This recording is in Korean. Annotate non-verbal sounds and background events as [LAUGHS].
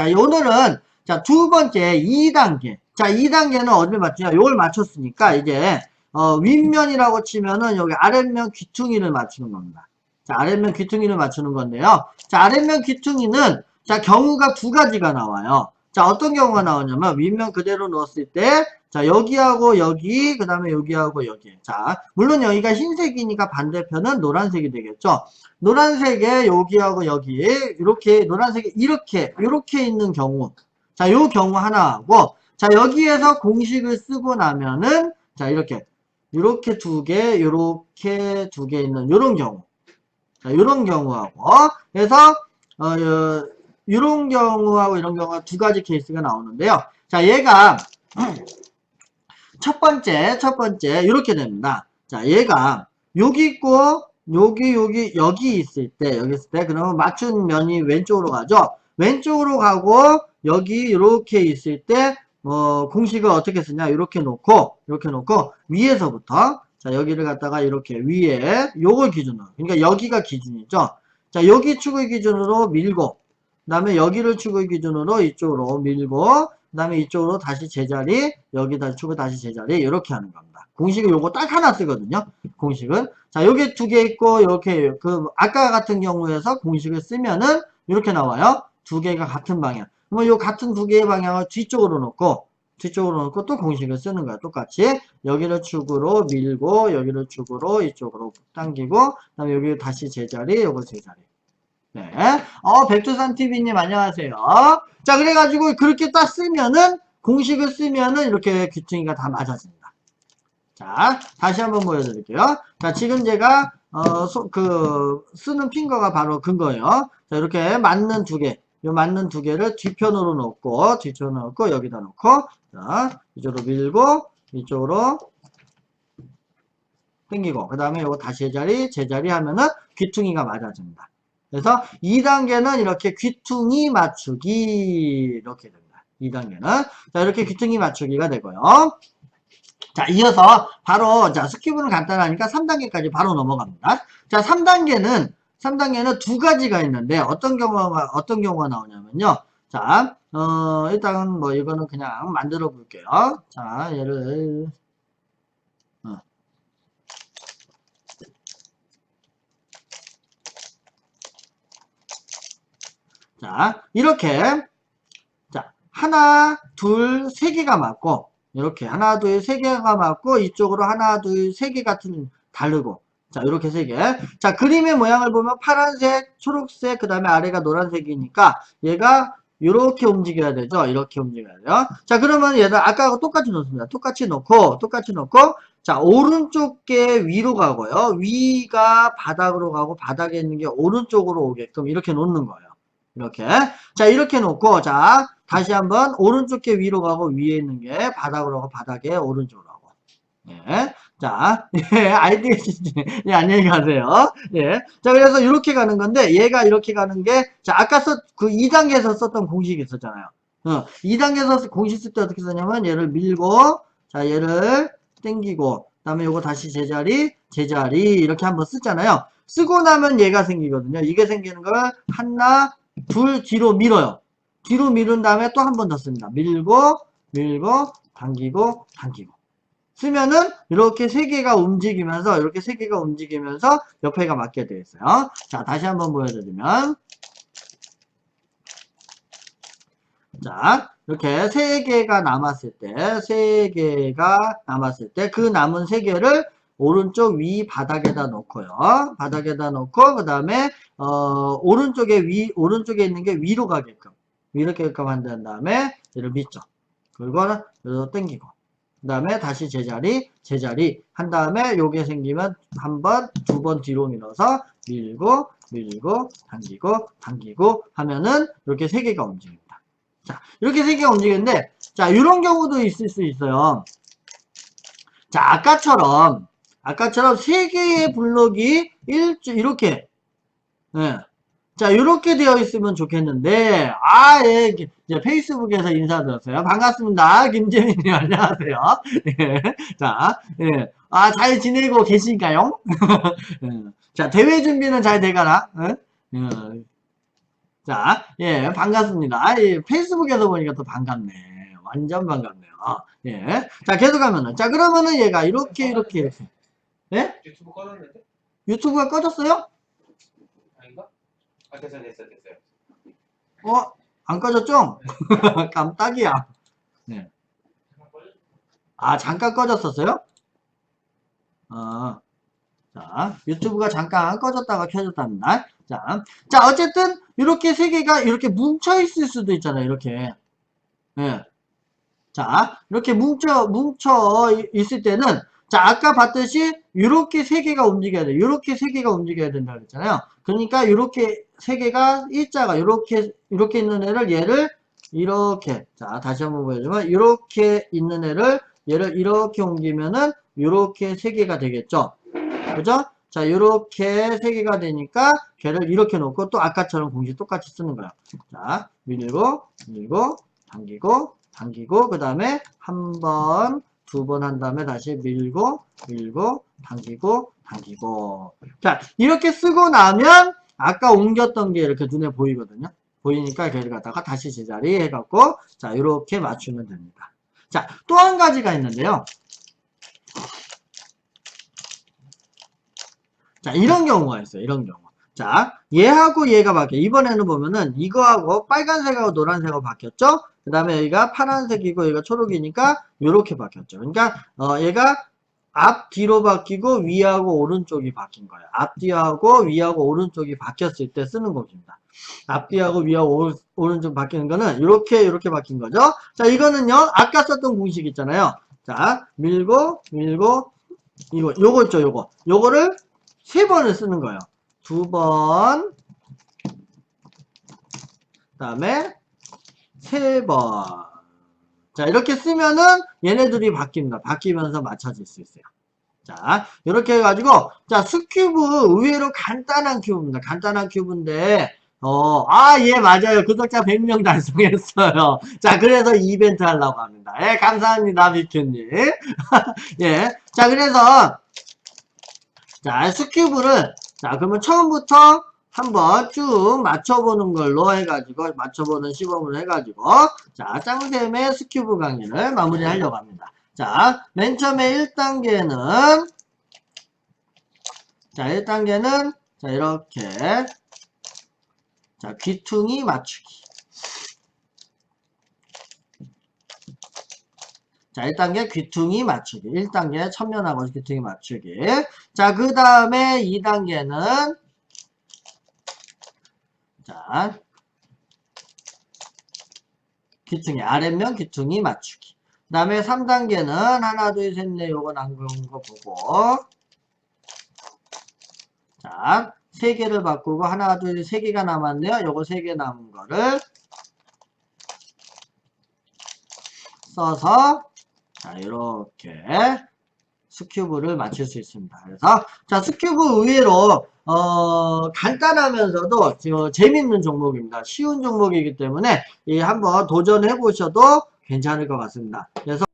자, 오늘은 자, 두 번째 2단계. 자, 2단계는 어디를 맞추냐? 요걸 맞췄으니까 이제 어, 윗면이라고 치면은 여기 아랫면 귀퉁이를 맞추는 겁니다. 자, 아랫면 귀퉁이를 맞추는 건데요. 자, 아랫면 귀퉁이는 자, 경우가 두 가지가 나와요. 자, 어떤 경우가 나오냐면 윗면 그대로 넣었을 때 자, 여기하고 여기, 그 다음에 여기하고 여기. 자, 물론 여기가 흰색이니까 반대편은 노란색이 되겠죠. 노란색에 여기하고 여기, 이렇게, 노란색이 이렇게, 이렇게 있는 경우. 자, 요 경우 하나하고, 자, 여기에서 공식을 쓰고 나면은, 자, 이렇게, 이렇게 두 개, 이렇게 두 개 있는 요런 경우. 자, 요런 경우하고, 그래서, 어, 요, 요런 경우하고 이런 경우가 두 가지 케이스가 나오는데요. 자, 얘가, 첫 번째, 첫 번째, 이렇게 됩니다. 자, 얘가, 여기 있고, 여기, 여기, 여기 있을 때, 여기 있을 때, 그러면 맞춘 면이 왼쪽으로 가죠? 왼쪽으로 가고, 여기, 이렇게 있을 때, 어, 공식을 어떻게 쓰냐, 이렇게 놓고, 이렇게 놓고, 위에서부터, 자, 여기를 갖다가 이렇게 위에, 요걸 기준으로, 그러니까 여기가 기준이죠? 자, 여기 축을 기준으로 밀고, 그 다음에 여기를 축을 기준으로 이쪽으로 밀고, 그 다음에 이쪽으로 다시 제자리, 여기다 축을 다시 제자리, 이렇게 하는 겁니다. 공식은 요거 딱 하나 쓰거든요. 공식은. 자, 여기 두개 있고, 이렇게, 그, 아까 같은 경우에서 공식을 쓰면은, 이렇게 나와요. 두 개가 같은 방향. 그러면 요 같은 두 개의 방향을 뒤쪽으로 놓고, 뒤쪽으로 놓고 또 공식을 쓰는 거야. 똑같이. 여기를 축으로 밀고, 여기를 축으로 이쪽으로 당기고, 그 다음에 여기 다시 제자리, 요거 제자리. 네. 어, 백두산TV님 안녕하세요. 자, 그래가지고 그렇게 딱 쓰면은, 공식을 쓰면은 이렇게 귀퉁이가 다 맞아집니다. 자, 다시 한번 보여드릴게요. 자, 지금 제가, 어, 소, 그, 쓰는 핑거가 바로 근거예요. 자, 이렇게 맞는 두 개. 요 맞는 두 개를 뒤편으로 놓고, 뒤편으로 놓고, 여기다 놓고, 자, 이쪽으로 밀고, 이쪽으로 당기고, 그 다음에 요거 다시 제자리, 제자리 하면은 귀퉁이가 맞아집니다. 그래서 2단계는 이렇게 귀퉁이 맞추기 이렇게 됩니다. 2단계는 자 이렇게 귀퉁이 맞추기가 되고요. 자 이어서 바로 자 스킵은 간단하니까 3단계까지 바로 넘어갑니다. 자 3단계는 3단계는 두 가지가 있는데 어떤 경우가 어떤 경우가 나오냐면요. 자 어, 일단 뭐 이거는 그냥 만들어 볼게요. 자 얘를 자, 이렇게, 자, 하나, 둘, 세 개가 맞고, 이렇게, 하나, 둘, 세 개가 맞고, 이쪽으로 하나, 둘, 세 개 같은, 다르고, 자, 이렇게 세 개. 자, 그림의 모양을 보면 파란색, 초록색, 그 다음에 아래가 노란색이니까, 얘가 이렇게 움직여야 되죠? 이렇게 움직여야 돼요. 자, 그러면 얘들 아까하고 똑같이 놓습니다. 똑같이 놓고, 똑같이 놓고, 자, 오른쪽 게 위로 가고요. 위가 바닥으로 가고, 바닥에 있는 게 오른쪽으로 오게끔 이렇게 놓는 거예요. 이렇게. 자, 이렇게 놓고, 자, 다시 한번 오른쪽 게 위로 가고 위에 있는 게 바닥으로 가고 바닥에 오른쪽으로 가고. 예. 자, [LAUGHS] 예, 아이디어 진짜, 예, 안녕히 가세요. 예. 자, 그래서 이렇게 가는 건데, 얘가 이렇게 가는 게, 자, 아까 썼, 그 2단계에서 썼던 공식이 있었잖아요. 어, 2단계에서 공식 쓸 때 어떻게 썼냐면, 얘를 밀고, 자, 얘를 땡기고, 그 다음에 요거 다시 제자리, 제자리, 이렇게 한번 쓰잖아요. 쓰고 나면 얘가 생기거든요. 이게 생기는 걸 하나, 둘 뒤로 밀어요. 뒤로 밀은 다음에 또 한 번 더 씁니다. 밀고, 밀고, 당기고, 당기고. 쓰면은 이렇게 세 개가 움직이면서 이렇게 세 개가 움직이면서 옆에가 맞게 되어 있어요. 자, 다시 한번 보여드리면 자, 이렇게 세 개가 남았을 때, 세 개가 남았을 때 그 남은 세 개를 오른쪽 위 바닥에다 놓고요. 바닥에다 놓고 그 다음에 어, 오른쪽에 위 오른쪽에 있는 게 위로 가게끔 이렇게 가게끔 한다는 다음에 얘를 밑죠. 그리고 여기서 당기고 그 다음에 다시 제자리 제자리 한 다음에 요게 생기면 한 번 두 번 뒤로 밀어서 밀고 밀고 당기고 당기고 하면은 이렇게 세 개가 움직입니다. 자 이렇게 세 개가 움직이는데 자 이런 경우도 있을 수 있어요. 자 아까처럼 아까처럼 세 개의 블록이 일 이렇게 예. 자, 이렇게 되어 있으면 좋겠는데, 아, 예, 이제 페이스북에서 인사드렸어요. 반갑습니다. 김재민님, [LAUGHS] 안녕하세요. 예, 자, 예. 아, 잘 지내고 계신가요? [LAUGHS] 예. 자, 대회 준비는 잘 돼가나? 예? 예. 자, 예, 반갑습니다. 아, 예, 페이스북에서 보니까 또 반갑네. 완전 반갑네요. 예. 자, 계속하면은. 자, 그러면은 얘가 이렇게, 이렇게, 이렇게. 예? 유튜브 꺼놨는데? 유튜브가 꺼졌어요? 아닌가? 아 됐어요 됐어요 됐어요 어? 안 꺼졌죠? [LAUGHS] 깜짝이야. 네. 아, 잠깐 꺼졌었어요? 어. 자, 유튜브가 잠깐 꺼졌다가 켜졌답니다. 자, 자, 어쨌든, 이렇게 세 개가 이렇게 뭉쳐 있을 수도 있잖아요, 이렇게. 예. 자, 이렇게 뭉쳐, 뭉쳐 이- 있을 때는, 자, 아까 봤듯이, 이렇게 세 개가 움직여야 돼. 이렇게 세 개가 움직여야 된다고 그랬잖아요. 그러니까, 이렇게 세 개가, 일자가, 이렇게, 이렇게 있는 애를, 얘를, 이렇게. 자, 다시 한번 보여주면, 이렇게 있는 애를, 얘를 이렇게 옮기면은, 이렇게 세 개가 되겠죠. 그죠? 자, 이렇게 세 개가 되니까, 걔를 이렇게 놓고, 또 아까처럼 공식 똑같이 쓰는 거야. 자, 밀고, 밀고, 당기고, 당기고, 그 다음에 한 번, 두 번 한 다음에 다시 밀고, 밀고, 당기고, 당기고. 자, 이렇게 쓰고 나면, 아까 옮겼던 게 이렇게 눈에 보이거든요. 보이니까 걔를 갖다가 다시 제자리 해갖고, 자, 이렇게 맞추면 됩니다. 자, 또 한 가지가 있는데요. 자, 이런 경우가 있어요. 이런 경우. 자, 얘하고 얘가 바뀌어. 이번에는 보면은 이거하고 빨간색하고 노란색하고 바뀌었죠? 그 다음에 여기가 파란색이고 여기가 초록이니까 이렇게 바뀌었죠. 그러니까 어, 얘가 앞 뒤로 바뀌고 위하고 오른쪽이 바뀐 거예요. 앞뒤하고 위하고 오른쪽이 바뀌었을 때 쓰는 곡입니다. 앞뒤하고 위하고 오, 오른쪽 바뀌는 거는 이렇게 이렇게 바뀐 거죠. 자, 이거는요. 아까 썼던 공식 있잖아요. 자, 밀고 밀고 이거 요거 있죠, 요거. 요거를 세 번을 쓰는 거예요. 두 번, 다음에 세 번. 자, 이렇게 쓰면은 얘네들이 바뀝니다. 바뀌면서 맞춰질 수 있어요. 자, 이렇게 해가지고, 자, 스큐브 의외로 간단한 큐브입니다. 간단한 큐브인데, 어, 아, 예, 맞아요. 구독자 100명 달성했어요. 자, 그래서 이벤트 하려고 합니다. 예, 감사합니다, 비큐님. [LAUGHS] 예. 자, 그래서, 자, 스큐브를, 자, 그러면 처음부터 한번 쭉 맞춰보는 걸로 해가지고, 맞춰보는 시범을 해가지고, 자, 짱쌤의 스큐브 강의를 마무리하려고 합니다. 자, 맨 처음에 1단계는, 자, 1단계는, 자, 이렇게, 자, 귀퉁이 맞추기. 자, 1단계 귀퉁이 맞추기. 1단계 천면하고 귀퉁이 맞추기. 자, 그 다음에 2단계는, 자, 귀퉁이, 아랫면 귀퉁이 맞추기. 그 다음에 3단계는 하나, 둘, 셋, 넷, 요거 남은 거 보고, 자, 세 개를 바꾸고, 하나, 둘, 세 개가 남았네요. 요거 세개 남은 거를 써서, 자, 이렇게 스큐브를 맞출 수 있습니다. 그래서, 자, 스큐브 의외로, 어, 간단하면서도 저, 재밌는 종목입니다. 쉬운 종목이기 때문에, 이 한번 도전해 보셔도 괜찮을 것 같습니다. 그래서,